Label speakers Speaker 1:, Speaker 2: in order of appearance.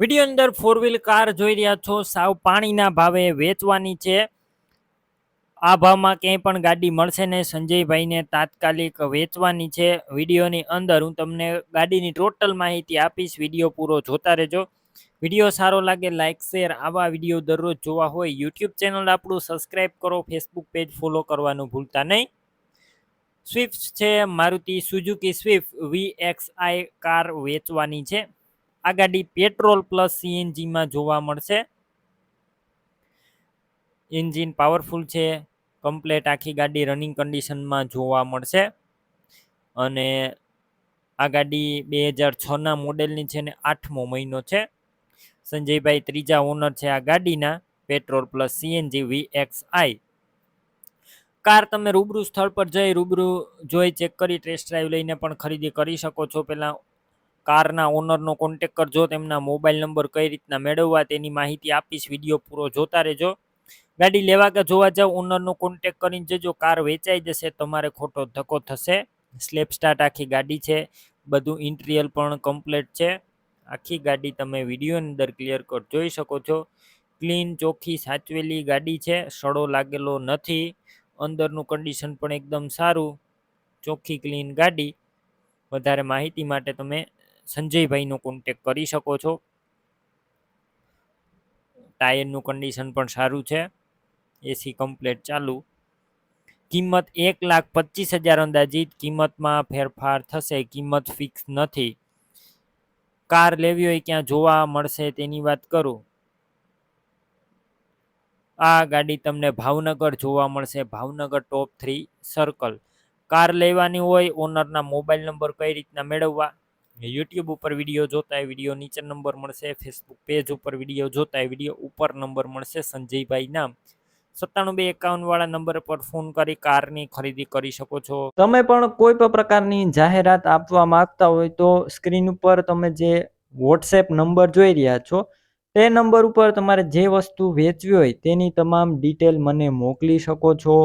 Speaker 1: Video અંદર four wheel car જોઈ રહ્યા છો. સાવ પાણીના ભાવે વેચવાની છે. આ ભાવમાં ક્યાંય પણ ગાડી મળશે ને સંજયભાઈને તાત્કાલિક વેચવાની છે. વિડીયોની અંદર હું તમને ગાડીની ટોટલ માહિતી આપીશ. વીડિયો પૂરો જોતા રહેજો. વીડિયો સારો લાગે લાઇક શેર આવા વીડિયો દરરોજ જોવા હોય યુટ્યુબ ચેનલ આપણું સબસ્ક્રાઈબ કરો. ફેસબુક પેજ ફોલો કરવાનું ભૂલતા નહીં. સ્વિફ્ટ છે. Maruti Suzuki Swift V car વેચવાની છે. આ ગાડી પેટ્રોલ પ્લસ સીએનજીમાં જોવા મળશે. એન્જિન પાવરફુલ છે, કમ્પ્લેટ આખી ગાડી રનિંગ કન્ડિશનમાં જોવા મળશે. અને આ ગાડી બે હજાર છના મોડેલની છે ને આઠમો મહિનો છે. સંજયભાઈ ત્રીજા ઓનર છે આ ગાડીના, petrol plus CNG VXI car તમે રૂબરૂ સ્થળ પર જઈ રૂબરૂ જોઈ ચેક કરી ટેસ્ટ ડ્રાઈવ લઈને પણ ખરીદી કરી શકો છો. પહેલાં કારના ઓનરનો કોન્ટેક કરજો, તેમના મોબાઈલ નંબર કઈ રીતના મેળવવા તેની માહિતી આપીશ વીડિયો પૂરો જોતા રહેજો. ગાડી લેવા કે જોવા જાવ, ઓનરનો કોન્ટેક કરીને જજો, કાર વેચાઈ જશે, તમારે ખોટો ધક્કો થશે. સ્લેપ સ્ટાર્ટ આખી ગાડી છે, બધું ઇન્ટિરિયર પણ કમ્પ્લીટ છે. આખી ગાડી તમે વિડીયોની અંદર ક્લિયર કટ જોઈ શકો છો. ક્લીન ચોખ્ખી, સાચવેલી ગાડી છે, સડો લાગેલો નથી. અંદરનું કન્ડિશન પણ એકદમ સારું. ચોખ્ખી ક્લીન ગાડી. વધારે માહિતી માટે તમે સંજયભાઈનો કોન્ટેક કરી શકો છો. ટાયરનું કન્ડિશન પણ સારું છે. એસી કમ્પ્લેટ ચાલુ. કિંમત એક લાખ પચીસ હજાર અંદાજિત. કિંમતમાં ફેરફાર થશે. કિંમત ફિક્સ નથી. કાર લેવી હોય ક્યાં જોવા મળશે તેની વાત કરું. આ ગાડી તમને ભાવનગર જોવા મળશે. Bhavnagar top three circle car લેવાની હોય ઓનરના મોબાઈલ નંબર કઈ રીતના મેળવવા? યુટ્યુબ ઉપર વીડિયો જોતા વીડિયો નીચે નંબર મળશે ફેસબુક પેજ ઉપર વીડિયો જોતા વીડિયો ઉપર નંબર મળશે, સંજયભાઈ નામ. સત્તાણું બે એકાવન વાળા નંબર પર ફોન કરી કારની ખરીદી કરી શકો છો.
Speaker 2: તમે પણ કોઈ પણ પ્રકારની જાહેરાત આપવા માંગતા હોય તો સ્ક્રીન ઉપર તમે જે વોટ્સએપ નંબર જોઈ રહ્યા છો, તે નંબર ઉપર તમારે જે વસ્તુ વેચવી હોય તેની તમામ ડિટેલ મને મોકલી શકો છો.